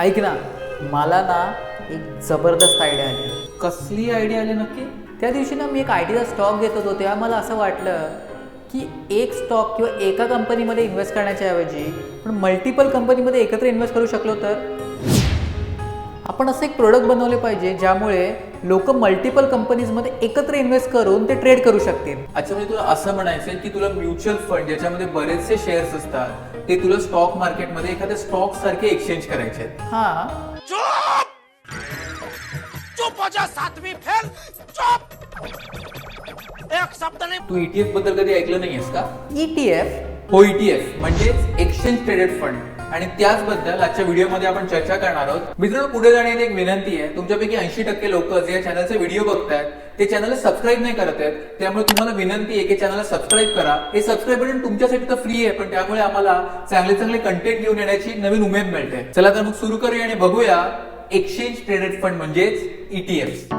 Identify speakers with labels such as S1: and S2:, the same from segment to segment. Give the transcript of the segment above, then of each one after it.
S1: ऐक ना मला ना एक जबरदस्त आयडिया आली.
S2: कसली आयडिया आली नक्की?
S1: त्या दिवशी ना मी एक आय टीचा स्टॉक घेत होतो तेव्हा मला असं वाटलं की एक स्टॉक किंवा एका कंपनीमध्ये इन्व्हेस्ट करण्याच्या ऐवजी पण मल्टिपल कंपनीमध्ये एकत्र इन्व्हेस्ट करू शकलो तर? आपण असं एक प्रोडक्ट बनवले पाहिजे ज्यामुळे लोक मल्टिपल कंपनीजमध्ये एकत्र इन्व्हेस्ट करून ते ट्रेड करू शकतील.
S2: अच्छा म्हणजे तुला असं म्हणायचं की तुला म्युच्युअल फंड ज्याच्यामध्ये बरेचसे शेअर्स असतात ते तुला स्टॉक मार्केटमध्ये एखाद्या स्टॉक सारखे एक्सचेंज करायचे आहेत.
S1: हां.
S3: चुप! हो जा सातवीं फेल! चुप! एक शब्द नहीं.
S2: तू ईटीएफबद्दल कधी ऐकलं नाहीयेस का?
S1: ई टी एफ
S2: हो ईटीएफ म्हणजेच एक्सचेंज ट्रेडेड फंड आणि त्याचबद्दल आजच्या व्हिडिओमध्ये आपण चर्चा करणार आहोत. मित्रांनो पुढे जाण्याची एक विनंती आहे. तुमच्यापैकी ऐंशी टक्के लोक जे या चॅनलचे व्हिडिओ बघतायत ते चॅनलला सबस्क्राईब नाही करत आहेत. त्यामुळे तुम्हाला विनंती आहे की चॅनलला सबस्क्राईब करा. हे सबस्क्राईब बटन तुमच्यासाठी तर फ्री आहे पण त्यामुळे आम्हाला चांगले चांगले कंटेंट घेऊन येण्याची नवीन उमेद मिळते. चला तर मग सुरू करूया आणि बघूया एक्सचेंज ट्रेडेड फंड म्हणजेच ईटीएफ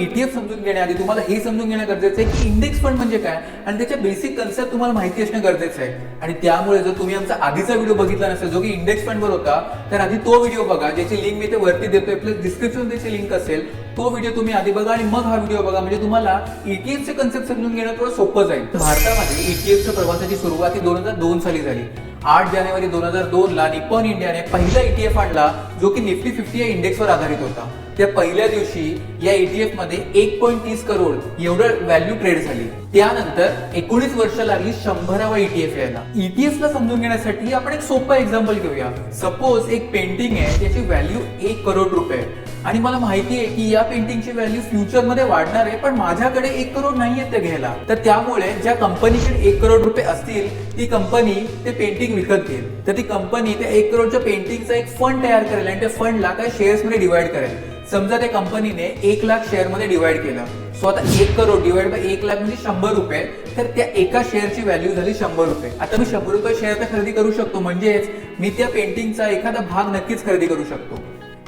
S2: ईटीएफ समजून घेण्याआधी तुम्हाला हे समजून घेणं गरजेचं आहे की इंडेक्स फंड म्हणजे काय? आणि त्याच्या बेसिक कन्सेप्ट तुम्हाला माहिती असणं गरजेचं आहे. आणि त्यामुळे जर तुम्ही आमचा आधीचा व्हिडिओ बघितला नसेल जो की इंडेक्स फंडवर होता तर आधी तो व्हिडिओ बघा ज्याची लिंक मी ते वरती देतोय प्लस डिस्क्रिप्शन त्याची लिंक असेल तो व्हिडिओ तुम्ही आधी बघा आणि मग हा व्हिडिओ बघा. म्हणजे तुम्हाला ईटीएफचे कन्सेप्ट समजून घेणं थोडं सोपं जाईल. भारतामध्ये ईटीएफच्या प्रवासाची सुरुवात ही दोन हजार दोन साली झाली. आठ जानेवारी दोन हजार दोन ला निपॉन इंडियाने पहिला ईटीएफ आणला जो की निफ्टी फिफ्टी या इंडेक्सवर आधारित होता. त्या पहिल्या दिवशी या ईटीएफमध्ये एक पॉईंट तीस करोड एवढं व्हॅल्यू ट्रेड झाली. त्यानंतर एकोणीस वर्ष लागली शंभरावा ईटीएफ यायला. ईटीएफ ला समजून घेण्यासाठी आपण एक सोपा एक्झाम्पल घेऊया. सपोज एक पेंटिंग आहे त्याची व्हॅल्यू एक करोड रुपये. आणि मला माहिती आहे की या पेंटिंगची व्हॅल्यू फ्युचरमध्ये वाढणार आहे पण माझ्याकडे एक करोड नाहीये ते घ्यायला. तर त्यामुळे ज्या कंपनीकडे एक करोड रुपये असतील ती कंपनी ते पेंटिंग विकत घेईल. तर ती कंपनी त्या एक करोडच्या पेंटिंगचा एक फंड तयार करेल आणि त्या फंडला काय शेअर्समध्ये डिवाइड करेल. समजा त्या कंपनीने एक लाख शेअरमध्ये डिवाइड केलं. सो आता एक करोड डिवाइड बाय एक लाख म्हणजे शंभर रुपये. तर त्या एका शेअरची व्हॅल्यू झाली शंभर रुपये. आता मी शंभर रुपये शेअर तर खरेदी करू शकतो. म्हणजेच मी त्या पेंटिंगचा एखादा भाग नक्कीच खरेदी करू शकतो.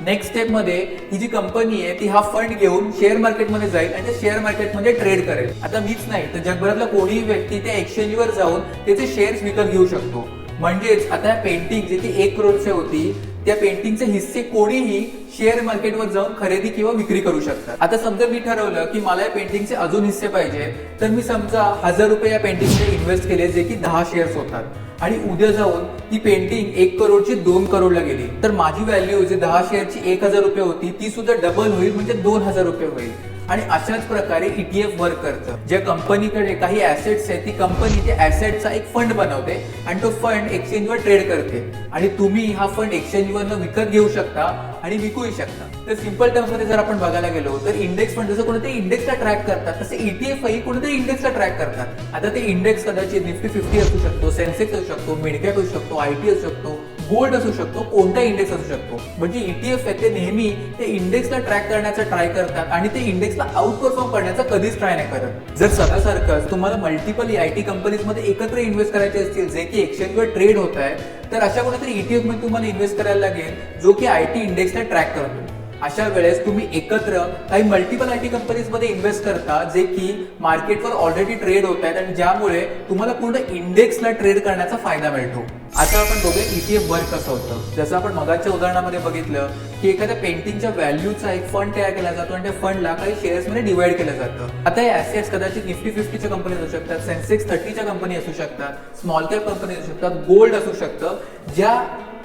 S2: नेक्स्ट स्टेपमध्ये ही जी कंपनी आहे ती हा फंड घेऊन शेअर मार्केटमध्ये जाईल आणि त्या शेअर मार्केटमध्ये ट्रेड करेल. आता मीच नाही तर जगभरातला कोणीही व्यक्ती त्या एक्सचेंजवर जाऊन त्याचे शेअर्स विकत घेऊ शकतो. म्हणजेच आता पेंटिंग जी ती एक करोडचे होती त्या पेंटिंगचे हिस्से कोणीही शेअर मार्केटवर जाऊन खरेदी किंवा विक्री करू शकतात. आता समजा मी ठरवलं की मला या पेंटिंगचे अजून हिस्से पाहिजे तर मी समजा हजार रुपये या पेंटिंगमध्ये इन्व्हेस्ट केले जे की दहा शेअर्स होतात. आणि उद्या जाऊन ती पेंटिंग एक करोडची दोन करोडला गेली. तर माझी व्हॅल्यू जी दहा शेअरची एक हजार रुपये होती ती सुद्धा डबल होईल म्हणजे दोन हजार रुपये होईल. आणि अशाच प्रकारे ईटीएफ वर्क करतं. ज्या कंपनीकडे काही ऍसेट्स आहेत ती कंपनी त्या ऍसेटचा एक फंड बनवते आणि तो फंड एक्सचेंजवर ट्रेड करते. आणि तुम्ही हा फंड एक्सचेंजवर विकत घेऊ शकता आणि विकूही शकता. तर सिंपल टर्म्समध्ये जर आपण बघायला गेलो तर इंडेक्स फंड जसं कोणत्याही इंडेक्सला ट्रॅक करतात तसे ईटीएफ ही कोणत्याही इंडेक्सला ट्रॅक करतात. आता ते इंडेक्स कदाचित निफ्टी फिफ्टी असू शकतो सेन्सेक्स असू शकतो मिडकॅप असू शकतो आयटी असू शकतो. गोल्ड असू शकतो कोणता इंडेक्स असू शकतो. म्हणजे ईटीएफ आहे ते नेहमी ते इंडेक्सला ट्रॅक करण्याचा ट्राय करतात आणि ते इंडेक्सला आउट परफॉर्म करण्याचा कधीच ट्राय नाही करत. जर सदासारखंच तुम्हाला मल्टिपल आय टी कंपनीजमध्ये एकत्र इन्व्हेस्ट करायचे असतील जे की एक्सचेंजवर ट्रेड होत आहे तर अशा कोणत्यातरी ईटीएफमध्ये तुम्हाला इन्व्हेस्ट करायला लागेल जो की आय टी इंडेक्सला ट्रॅक करतो. अशा वेळेस तुम्ही एकत्र काही मल्टिपल आय टी कंपनीजमध्ये इन्व्हेस्ट करता जे की मार्केटवर ऑलरेडी ट्रेड होत आहेत आणि ज्यामुळे तुम्हाला पूर्ण इंडेक्सला ट्रेड करण्याचा फायदा मिळतो. आता आपण बघूया ईटीएफ वर्क कसं होतं. जसं आपण मगाच्या उदाहरणामध्ये बघितलं की एखाद्या पेंटिंगच्या व्हॅल्यूचा एक फंड तयार केला जातो आणि त्या फंडला काही शेअर्समध्ये डिवाइड केलं जातं. आता हे ॲसेट्स कदाचित निफ्टी फिफ्टीच्या कंपनी असू शकतात सेन्सेक्स थर्टीच्या कंपनी असू शकतात स्मॉल कॅप कंपनी असू शकतात गोल्ड असू शकतं. ज्या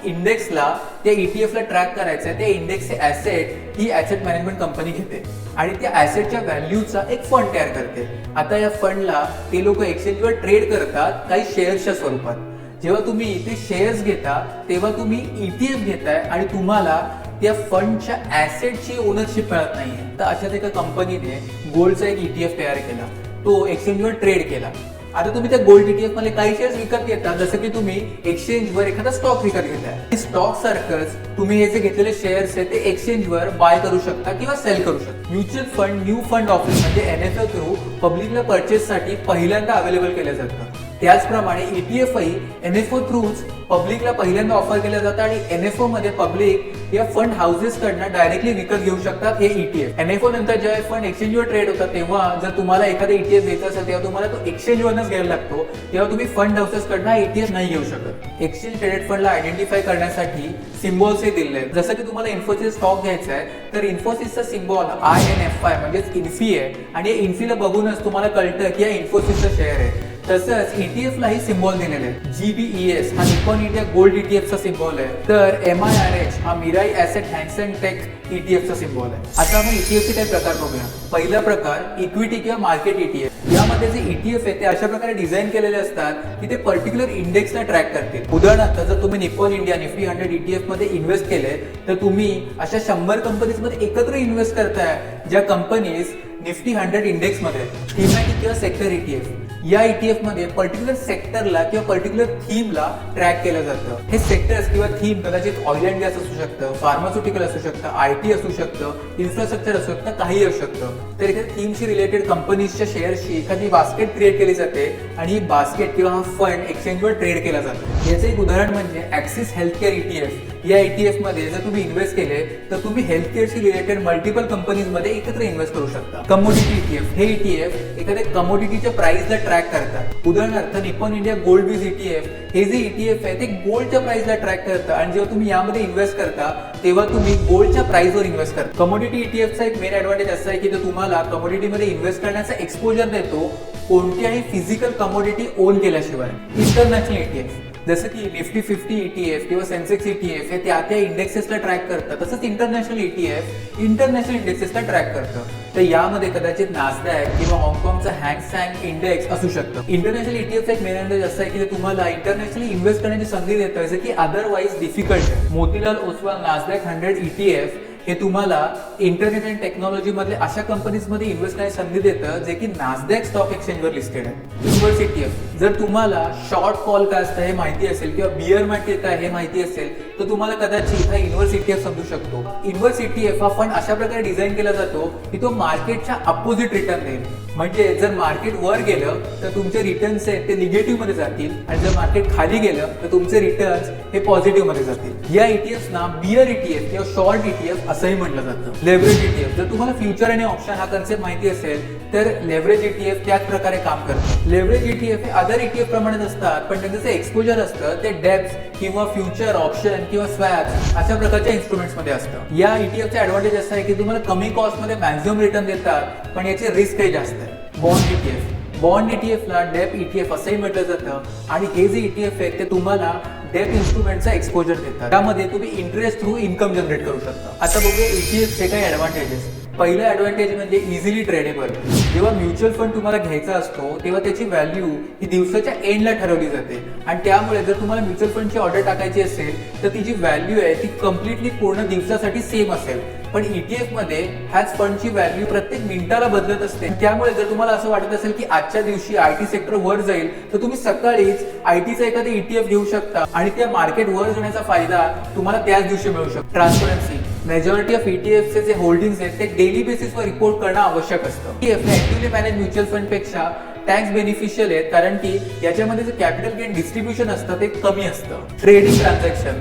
S2: इंडेक्सला त्या E ईटीएफला ट्रॅक करायचं आहे त्या इंडेक्सचे ॲसेट ही ॲसेट मॅनेजमेंट कंपनी घेते. आणि त्या ॲसेटच्या व्हॅल्यूचा एक फंड तयार करते. आता या फंडला ते लोक एक्सचेंजवर ट्रेड करतात काही शेअर्सच्या स्वरूपात. जेव्हा तुम्ही इथे शेअर्स घेता तेव्हा तुम्ही ईटीएफ घेताय आणि तुम्हाला त्या फंडच्या ऍसेटची ओनरशिप मिळत नाही तर अशाच एका कंपनीने गोल्डचा एक ईटीएफ तयार केला. तो एक्सचेंजवर ट्रेड केला. आता तुम्ही त्या गोल्ड ईटीएफमध्ये काही शेअर्स विकत घेता जसं की तुम्ही एक्सचेंजवर एखादा स्टॉक विकत घेताय. स्टॉक सारखंच तुम्ही हे जे घेतलेले शेअर्स आहेत ते एक्सचेंजवर बाय करू शकता किंवा सेल करू शकता. Mutual fund new fund office म्हणजे एन एफ थ्रू पब्लिकला परचेससाठी पहिल्यांदा अवेलेबल केलं जातं त्याचप्रमाणे E ईटीएफही एन एफ ओ थ्रूच पब्लिकला पहिल्यांदा ऑफर केलं जातं आणि एन एफ ओ मध्ये पब्लिक या फंड हाऊसेस कडनं डायरेक्टली विकत घेऊ शकतात हे T ETF N F O नंतर जेव्हा फंड एक्सचेंजवर ट्रेड होतात तेव्हा जर तुम्हाला एखादा ईटीएफ घ्यायचा असेल तेव्हा तुम्हाला तो एक्सचेंजवरच घ्यायला लागतो. तेव्हा तुम्ही फंड हाऊसेस कडनं ईटीएफ नाही घेऊ शकत. एक्सचेंज ट्रेडेड फंडला आयडेंटिफाय करण्यासाठी सिम्बॉल्स हे दिले आहेत. जसं की तुम्हाला इन्फोसिस स्टॉक घ्यायचा आहे तर इन्फोसिसचा symbol I N F I म्हणजेच इन्फी आहे. आणि या इन्फीला बघूनच तुम्हाला कळतं की हा इन्फोसिसचा शेअर आहे. तसंच ईटीएफ लाही सिम्बॉल दिलेले आहेत. जीबीईएस हा निकॉन इंडिया गोल्ड ईटीएफचा सिम्बॉल आहे. तर एम आय आर एच हा मिराई ॲसेट हँडसन टेक ईटीएफचा सिम्बॉल आहे. आता आपण ईटीएफचे काही प्रकार बघूया. पहिला प्रकार इक्विटी किंवा मार्केट ईटीएफ यामध्ये जे ईटीएफ आहे ते अशा प्रकारे डिझाईन केलेले असतात की ते पर्टिक्युलर इंडेक्सला ट्रॅक करतील. उदाहरणार्थ जर तुम्ही निकॉन इंडिया निफ्टी हंड्रेड ईटीएफमध्ये इन्व्हेस्ट केले तर तुम्ही अशा शंभर कंपनीजमध्ये एकत्र इन्व्हेस्ट करताय ज्या कंपनीज निफ्टी हंड्रेड इंडेक्समध्ये. थीमॅटिक किंवा सेक्टर ईटीएफ या ईटीएफमध्ये पर्टिक्युलर सेक्टरला किंवा पर्टिक्युलर थीमला ट्रॅक केलं जातं. हे सेक्टर्स किंवा थीम कदाचित ऑइल अँड गॅस असू शकतं फार्मास्युटिकल असू शकतं आय टी असू शकतं इन्फ्रास्ट्रक्चर असू शकतं काही असू शकतं. तर इथे थीमशी रिलेटेड कंपनीजच्या शेअर्सची एखादी बास्केट क्रिएट केली जाते आणि ही बास्केट किंवा हा फंड एक्सचेंजवर ट्रेड केला जातो. याचं एक उदाहरण म्हणजे ऍक्सिस हेल्थकेअर ईटीएफ या ईटीएफमध्ये जर तुम्ही इन्व्हेस्ट केले तर तुम्ही हेल्थकेअरशी रिलेटेड मल्टिपल कंपनीजमध्ये एकत्र इन्व्हेस्ट करू शकता. कमोडिटी ईटीएफ हे ईटीएफ एखाद्या कमोडिटीच्या प्राइसला ट्रॅक करतात. उदाहरणार्थ Nippon India gold bees ETF हे जे ईटीएफ आहे ते गोल्डच्या प्राइसला ट्रॅक करतं. आणि जेव्हा तुम्ही यामध्ये इन्व्हेस्ट करता तेव्हा तुम्ही गोल्डच्या प्राइसवर इन्व्हेस्ट करता. कमोडिटी ईटीएफचा एक मेन ऍडव्हान्टेज असा आहे की तो तुम्हाला कमोडिटीमध्ये इन्व्हेस्ट करण्याचा एक्सपोजर देतो कोणत्याही फिजिकल कमोडिटी ओन केल्याशिवाय. इंटरनॅशनल ईटीएफ जसं की निफ्टी फिफ्टी ईटीएफ किंवा सेन्सेक्स ईटीएफ हे त्या त्या इंडेक्सेसला ट्रॅक करतं. तसंच इंटरनॅशनल ईटीएफ इंटरनॅशनल इंडेक्सेसला ट्रॅक करतं. तर यामध्ये कदाचित नासडॅक किंवा हाँगकाँगचा हँग सँग इंडेक्स असू शकतं. इंटरनॅशनल ईटीएफ एक मेन अंदाज असा आहे की तुम्हाला इंटरनॅशनली इन्व्हेस्ट करण्याची संधी देतं. जे की otherwise difficult Motilal Oswal Nasdaq hundred ETF हे तुम्हाला इंटरनेट अँड टेक्नॉलॉजीमधले अशा कंपनीजमध्ये इन्व्हेस्ट करण्याची संधी देतं जे की नासडॅक स्टॉक एक्सचेंजवर लिस्टेड आहे. इन्व्हर्स जर तुम्हाला शॉर्ट कॉल काय असतं हे माहिती असेल किंवा बिअर मार्केट काय हे माहिती असेल तर तुम्हाला कदाचित हा युनिव्हर्सिटी एफ समजू शकतो. युनिव्हर्सिटी एफ हा फंड अशा प्रकारे डिझाईन केला जातो की तो मार्केटच्या अपोजिट रिटर्न देईल. म्हणजे जर मार्केट वर गेलं तर तुमचे रिटर्न्स आहेत ते निगेटिव्हमध्ये जातील. आणि जर मार्केट खाली गेलं तर तुमचे रिटर्न्स हे पॉझिटिव्हमध्ये जातील. या ETF ना बिअर ETF किंवा शॉर्ट ईटीएफ असंही म्हटलं जातं. लेव्हरेज ईटीएफ जर तुम्हाला फ्युचर आणि ऑप्शन हा कन्सेप्ट माहिती असेल तर लेव्हरेज ईटीएफ त्याच प्रकारे काम करतं. लेव्हरेज ईटीएफ हे अदर ईटीएफ प्रमाणेच असतात पण त्यांचं जे एक्सपोजर असतं ते डेप्थ किंवा फ्युचर ऑप्शन किंवा स्वॅप अशा प्रकारच्या इन्स्ट्रुमेंट्समध्ये असतं. या ईटीएफचा ऍडव्हान्टेज असा आहे की तुम्हाला कमी कॉस्टमध्ये मॅक्झिमम रिटर्न देतात पण याचे रिस्कही जास्त आहे. बॉन्ड ईटीएफ बॉन्ड ईटीएफला ला डेप ईटीएफ असंही म्हटलं जातं. आणि हे जे ईटीएफ आहे ते तुम्हाला डेट इन्स्ट्रुमेंटचा एक्सपोजर देतात. त्यामध्ये तुम्ही इंटरेस्ट थ्रू इन्कम जनरेट करू शकता. आता बघूया ETF चे काही ऍडव्हान्टेजेस पहिला ॲडव्हान्टेज म्हणजे इझिली ट्रेडेबल जेव्हा म्युच्युअल फंड तुम्हाला घ्यायचा असतो तेव्हा त्याची व्हॅल्यू ही दिवसाच्या एंडला ठरवली जाते. आणि त्यामुळे जर तुम्हाला म्युच्युअल फंडची ऑर्डर टाकायची असेल तर ती जी व्हॅल्यू आहे ती कम्प्लिटली पूर्ण दिवसासाठी सेम असेल. पण ईटीएफमध्ये ह्याच फंडची व्हॅल्यू प्रत्येक मिनिटाला बदलत असते. त्यामुळे जर तुम्हाला असं वाटत असेल की आजच्या दिवशी आय टी सेक्टर वर जाईल तर तुम्ही सकाळीच आय टीचा एखादा ईटीएफ घेऊ शकता. आणि त्या मार्केट वर जाण्याचा फायदा तुम्हाला त्याच दिवशी मिळू शकतो. ट्रान्सपरन्सी मेजॉरिटी ऑफ ईटीएफचे जे होल्डिंग्स आहेत ते डेली बेसिसवर रिपोर्ट करणं आवश्यक असतं. ईटीएफ ऍक्टिव्हली मॅनेज म्युच्युअल फंडपेक्षा टॅक्स बेनिफिशियल आहेत कारण की याच्यामध्ये जे कॅपिटल गेन डिस्ट्रीब्युशन असतं ते कमी असतं. ट्रेडिंग ट्रान्झॅक्शन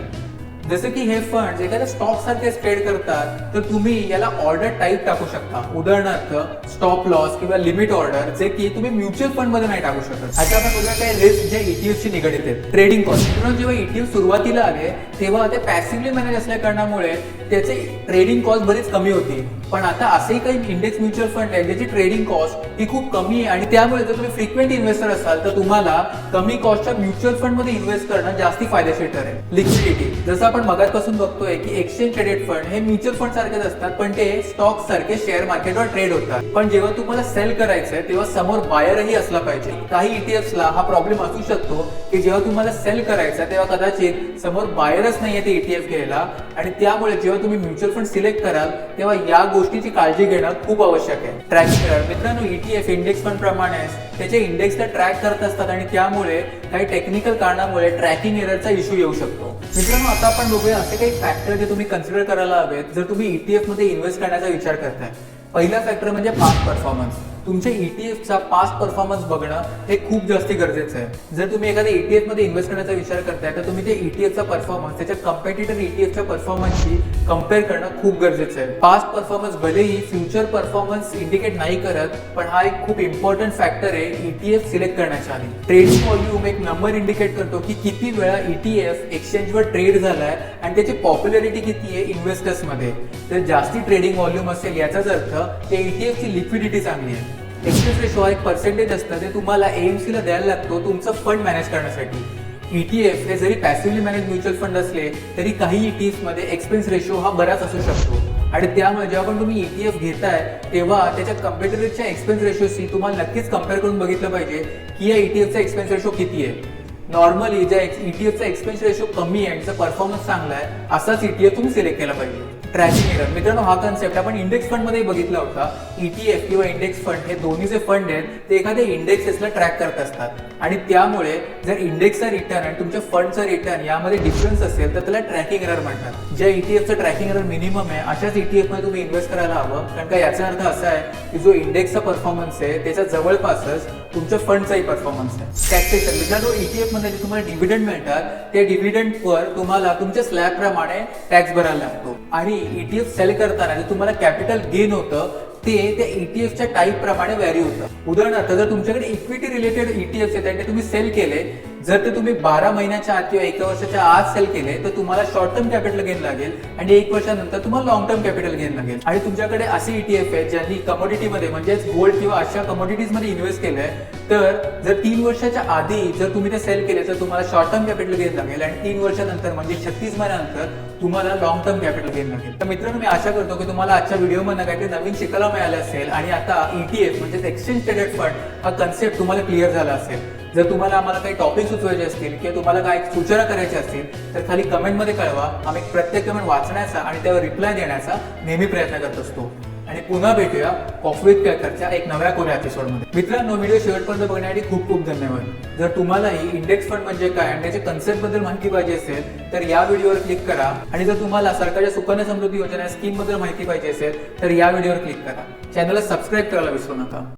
S2: जसं की हे फंड एखाद्या स्टॉक सारखे ट्रेड करतात तर तुम्ही याला ऑर्डर टाईप टाकू शकता. उदाहरणार्थ स्टॉप लॉस किंवा लिमिट ऑर्डर जे की तुम्ही म्युच्युअल फंडमध्ये नाही टाकू शकत. आता आपण बघूया काही रिस्क जे ईटीएफ ची निगडित आहेत. ट्रेडिंग कॉस्ट म्हणून जेव्हा ईटीएफ सुरुवातीला आले तेव्हा ते पॅसिव्हली मॅनेज असल्या कारणामुळे त्याचे ट्रेडिंग कॉस्ट बरीच कमी होती. पण आता असेही काही इंडेक्स म्युच्युअल फंड आहेत ज्याची ट्रेडिंग कॉस्ट ही खूप कमी आहे आणि त्यामुळे जर तुम्ही फ्रिक्वेंट इन्व्हेस्टर असाल तर तुम्हाला कमी कॉस्टच्या म्युच्युअल फंडमध्ये इन्व्हेस्ट करणं जास्ती फायदेशीर ठरेल. लिक्विडिटी जसं आपण मगापासून बघतोय की एक्सचेंज ट्रेडेड फंड हे म्युच्युअल फंड सारखेच असतात पण ते स्टॉक सारखे शेअर मार्केटवर ट्रेड होतात. पण जेव्हा तुम्हाला सेल करायचंय तेव्हा समोर बायरही असला पाहिजे. काही ईटीएफला ला हा प्रॉब्लेम असू शकतो की जेव्हा तुम्हाला सेल करायचा तेव्हा कदाचित समोर बायरच नाहीये ते ईटीएफ घ्यायला. आणि त्यामुळे जेव्हा तुम्ही म्युच्युअल फंड सिलेक्ट कराल तेव्हा या गोष्टी गोष्टीची काळजी घेणं खूप आवश्यक आहे. ट्रॅकिंग एरर मित्रांनो ईटीएफ इंडेक्स फंड प्रमाणे त्याचे इंडेक्सला ट्रॅक करत असतात आणि त्यामुळे काही टेक्निकल कारणामुळे ट्रॅकिंग एररचा इश्यू येऊ शकतो. मित्रांनो आता आपण बघूया असे काही फॅक्टर जे तुम्ही कन्सिडर करायला हवेत जर तुम्ही ईटीएफमध्ये इन्व्हेस्ट करण्याचा विचार करताय. पहिला फॅक्टर म्हणजे पास्ट परफॉर्मन्स तुमच्या ईटीएफचा पास्ट परफॉर्मन्स बघणं हे खूप जास्ती गरजेचं आहे. जर तुम्ही एखाद्या ईटीएफमध्ये इन्व्हेस्ट करण्याचा विचार करताय तर तुम्ही ते ईटीएफचा परफॉर्मन्स त्याच्या कम्पेटिटर ईटीएफच्या परफॉर्मन्सशी कंपेअर करणं खूप गरजेचं आहे. पास्ट परफॉर्मन्स भलेही फ्युचर परफॉर्मन्स इंडिकेट नाही करत पण हा एक खूप इम्पॉर्टंट फॅक्टर आहे ईटीएफ सिलेक्ट करण्याच्या आधी. ट्रेडिंग व्हॉल्यूम एक नंबर इंडिकेट करतो की किती वेळा E ईटीएफ एक्सचेंजवर ट्रेड झालाय आणि त्याची पॉप्युलॅरिटी किती आहे इन्व्हेस्टर्समध्ये. तर जास्ती ट्रेडिंग व्हॉल्यूम असेल याचाच अर्थ त्या ETF ची लिक्विडिटी चांगली आहे. एक्सचेंज रेशो हा एक पर्सेंटेज असतं ते तुम्हाला एएमसीला ला द्यायला लागतो तुमचं फंड मॅनेज करण्यासाठी. ईटीएफ हे जरी पॅसिव्हली मॅनेज म्युच्युअल फंड असले तरी काही ईटीएफमध्ये मध्ये एक्सपेन्स रेशो हा बराच असू शकतो. आणि त्यामुळे जेव्हा पण तुम्ही ईटीएफ घेताय तेव्हा त्याच्या कम्पेटेटरच्या एक्सपेन्स रेशोशी तुम्हाला नक्कीच कंपेअर करून बघितलं पाहिजे की या ईटीएफचा एक्सपेन्स रेशो किती आहे. नॉर्मली ज्या ईटीएफचा एक्सपेन्स रेशो कमी आहे त्याचा परफॉर्मन्स चांगला आहे असाच ईटीएफ तुम्ही सिलेक्ट केला पाहिजे. ट्रॅकिंग एरर मित्रांनो हा कन्सेप्ट आपण इंडेक्स फंडमध्ये बघितला होता. ईटीएफ किंवा इंडेक्स फंड हे दोन्ही जे फंड आहेत ते एखाद्या इंडेक्सेसला ट्रॅक करत असतात. आणि त्यामुळे जर इंडेक्सचा रिटर्न आणि तुमच्या फंडचा रिटर्न यामध्ये डिफरन्स असेल तर त्याला ट्रॅकिंग एरर म्हणतात. ज्या ईटीएफचं ट्रॅकिंग एरर मिनिमम आहे अशाच ईटीएफमध्ये तुम्ही इन्व्हेस्ट करायला हवं. कारण का याचा अर्थ असा आहे की जो इंडेक्सचा परफॉर्मन्स आहे त्याच्या जवळपासच तुमच्या फंडचाही परफॉर्मन्स आहे. टॅक्सेशन मित्रांनो ईटीएफमध्ये जे तुम्हाला डिव्हिडंड मिळतात त्या डिव्हिडंडवर तुम्हाला तुमच्या स्लॅब प्रमाणे टॅक्स भरायला लागतो. आणि ईटीएफ सेल करताना जे तुम्हाला कॅपिटल गेन होतं ते त्या ईटीएफच्या टाईप प्रमाणे व्हॅरी होतं. उदाहरणार्थ जर तुमच्याकडे इक्विटी रिलेटेड ईटीएफ आहेत त्यांनी तुम्ही सेल केले जर ते तुम्ही बारा महिन्याच्या आत किंवा एका वर्षाच्या आत सेल केले तर तुम्हाला शॉर्ट टर्म कॅपिटल गेन लागेल आणि एक वर्षानंतर तुम्हाला लॉंग टर्म कॅपिटल गेन लागेल. आणि तुमच्याकडे असे ईटीएफ आहेत ज्यांनी कमोडिटीमध्ये म्हणजेच गोल्ड किंवा अशा कमोडिटीजमध्ये इन्व्हेस्ट आहे तर जर तीन वर्षाच्या आधी जर तुम्ही ते सेल केले तर तुम्हाला शॉर्ट टर्म कॅपिटल गेन लागेल आणि तीन वर्षानंतर म्हणजे छत्तीस महिन्यानंतर तुम्हाला लॉंग टर्म कॅपिटल गेन लागेल. तर मित्रांनो मी आशा करतो की तुम्हाला आजच्या व्हिडिओमधनं काहीतरी नवीन शिकायला मिळालं असेल आणि आता ईटीएफ म्हणजे एक्सचेंज ट्रेडेड फंड हा कन्सेप्ट तुम्हाला क्लिअर झाला असेल. जर तुम्हाला आम्हाला काही टॉपिक सुचवायचे असतील किंवा तुम्हाला काही सूचना करायच्या असतील तर खाली कमेंटमध्ये कळवा. आम्ही प्रत्येक कमेंट वाचण्याचा आणि त्यावर रिप्लाय देण्याचा नेहमी प्रयत्न करत असतो. आणि पुन्हा भेटूया कॉफी विथ कॅकरच्या एक नव्या कोण्या एपिसोडमध्ये मित्रांनो व्हिडिओ शेवटपर्यंत बघण्यासाठी खूप खूप धन्यवाद. जर तुम्हालाही इंडेक्स फंड म्हणजे काय आणि त्याच्या कन्सेप्टबद्दल माहिती पाहिजे असेल तर या व्हिडिओवर क्लिक करा. आणि जर तुम्हाला सरकारच्या सुकन्या समृद्धी योजना स्कीमबद्दल माहिती पाहिजे असेल तर या व्हिडिओवर क्लिक करा. चॅनलला सबस्क्राईब करायला विसरू नका.